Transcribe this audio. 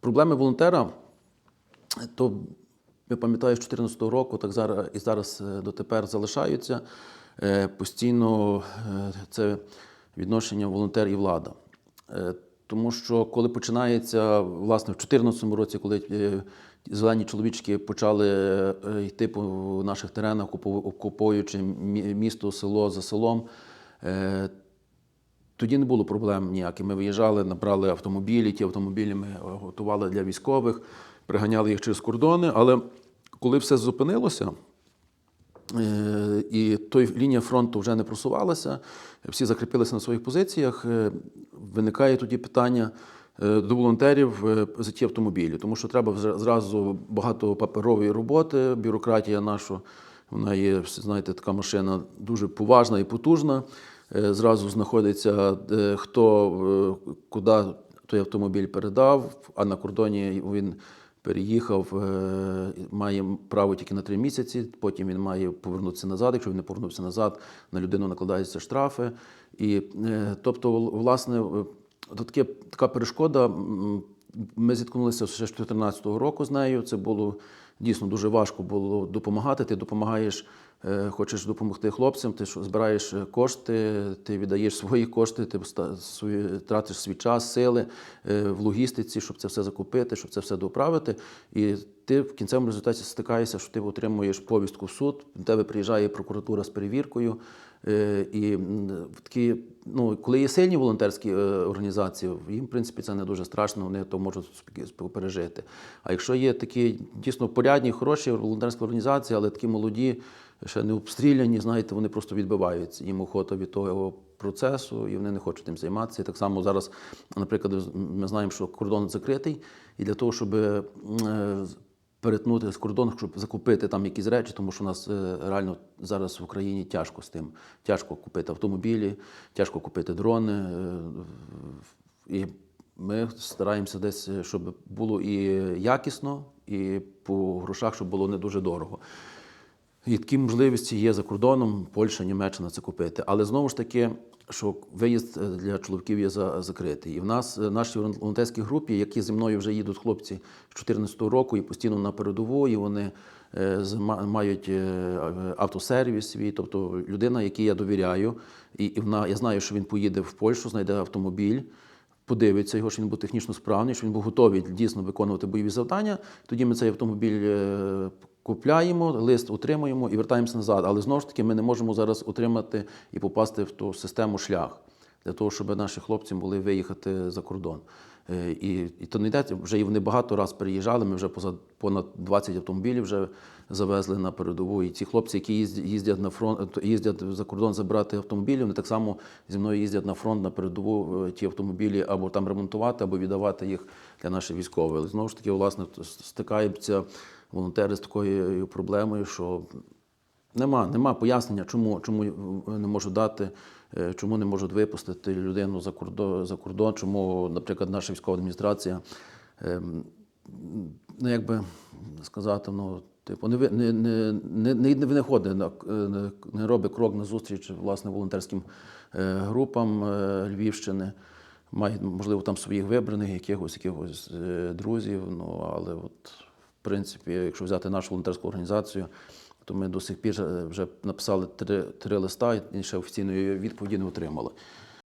Проблеми волонтера, то я пам'ятаю, з 2014 року, так зараз і зараз е, дотепер залишаються. Е, Постійно е, це відношення волонтер і влада. Тому що коли починається, власне, в 2014 році, коли зелені чоловічки почали йти по наших теренах, окупу- окупуючи місто, село за селом, тоді не було проблем ніяких. Ми виїжджали, набрали автомобілі, ті автомобілі ми готували для військових, приганяли їх через кордони. Але коли все зупинилося, е, і той лінія фронту вже не просувалася, всі закріпилися на своїх позиціях, е, виникає тоді питання. е, До волонтерів е, за ті автомобілі, тому що треба зразу багато паперової роботи, бюрократія наша, вона є, знаєте, така машина дуже поважна і потужна. Е, Зразу знаходиться, е, хто е, куди той автомобіль передав, а на кордоні він переїхав, має право тільки на три місяці. Потім він має повернутися назад. Якщо він не повернувся назад, на людину накладаються штрафи. І, тобто, власне, таке, така перешкода. Ми зіткнулися ще з 2014 року з нею. Це було дійсно дуже важко було допомагати. Ти допомагаєш, хочеш допомогти хлопцям, ти збираєш е, кошти, ти віддаєш свої кошти, ти тратиш свій час, сили е, в логістиці, щоб це все закупити, щоб це все доправити. І ти в кінцевому результаті стикаєшся, що ти отримуєш повістку в суд, до тебе приїжджає прокуратура з перевіркою. Е, І такі, ну, коли є сильні волонтерські е, організації, їм, в принципі, це не дуже страшно, вони то можуть пережити. А якщо є такі дійсно порядні, хороші волонтерські організації, але такі молоді, ще не обстріляні, знаєте, вони просто відбиваються. Їм охота від того процесу, і вони не хочуть тим займатися. І так само зараз, наприклад, ми знаємо, що кордон закритий, і для того, щоб е, перетнути з кордону, щоб закупити там якісь речі, тому що у нас е, реально зараз в Україні тяжко з тим. Тяжко купити автомобілі, тяжко купити дрони. е, І ми стараємося десь, щоб було і якісно, і по грошах, щоб було не дуже дорого. І такі можливості є за кордоном, Польща, Німеччина це купити. Але знову ж таки, що виїзд е, для чоловіків є за- закритий. І в нас е, наші волонтерські групі, які зі мною вже їдуть хлопці з 2014 року і постійно на передову, і вони е, мають автосервіс свій, тобто людина, якій я довіряю, і, вона, я знаю, що він поїде в Польщу, знайде автомобіль подивиться його, що він був технічно справний, що він був готовий дійсно виконувати бойові завдання. Тоді ми цей автомобіль купляємо, лист отримуємо і вертаємося назад. Але знову ж таки ми не можемо зараз отримати і попасти в ту систему шлях для того, щоб наші хлопці могли виїхати за кордон. Е, І, і то не йде, вже і вони багато разів переїжджали. Ми вже поза понад 20 автомобілів вже завезли на передову. І ці хлопці, які їздять, на фронт, їздять за кордон забирати автомобілі, вони так само зі мною їздять на фронт на передову е, ті автомобілі або там ремонтувати, або віддавати їх для наших військових. Але знову ж таки, власне, стикаються волонтери з такою проблемою, що Нема, нема пояснення, чому, чому не можуть дати, е, чому не можуть випустити людину за кордон, за кордон, чому, наприклад, наша військова адміністрація, ем, ну як би сказати, ну, типу, не, не, не, не, не, ходить, не, робить крок на зустріч власне волонтерським е, групам е, Львівщини. Має, можливо, там своїх вибраних, якихось, якихось друзів. Ну, але от, принципі, якщо взяти нашу волонтерську організацію, то ми до сих пір е, вже написали три, три листа і ще офіційної відповіді не отримали.